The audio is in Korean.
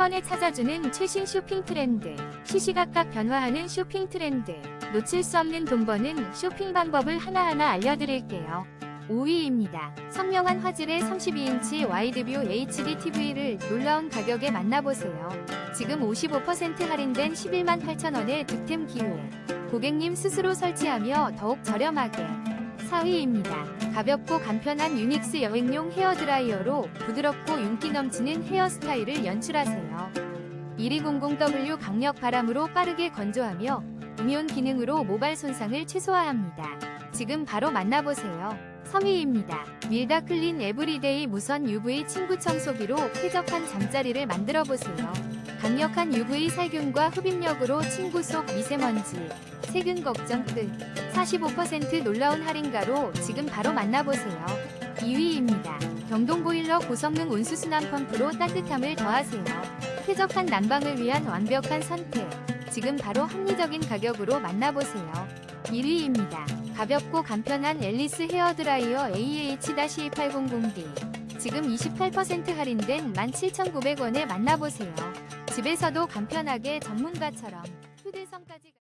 번에 찾아주는 최신 쇼핑 트렌드, 시시각각 변화하는 쇼핑 트렌드, 놓칠 수 없는 돈 버는 쇼핑 방법을 하나하나 알려드릴게요. 5위입니다. 선명한 화질의 32인치 와이드뷰 HD TV를 놀라운 가격에 만나보세요. 지금 55% 할인된 11만 8천원의 득템 기회. 고객님 스스로 설치하며 더욱 저렴하게. 4위입니다. 가볍고 간편한 유닉스 여행용 헤어드라이어로 부드럽고 윤기 넘치는 헤어스타일을 연출하세요. 1200W 강력 바람으로 빠르게 건조하며 음이온 기능으로 모발 손상을 최소화합니다. 지금 바로 만나보세요. 3위입니다. 밀다 클린 에브리데이 무선 UV 침구 청소기로 쾌적한 잠자리를 만들어 보세요. 강력한 UV 살균과 흡입력으로 침구 속 미세먼지, 세균 걱정 끝. 45% 놀라운 할인가로 지금 바로 만나보세요. 2위입니다. 경동 보일러 고성능 온수순환 펌프로 따뜻함을 더하세요. 쾌적한 난방을 위한 완벽한 선택. 지금 바로 합리적인 가격으로 만나보세요. 1위입니다. 가볍고 간편한 앨리스 헤어드라이어 AH-800D. 지금 28% 할인된 17,900원에 만나보세요. 집에서도 간편하게 전문가처럼 휴대성까지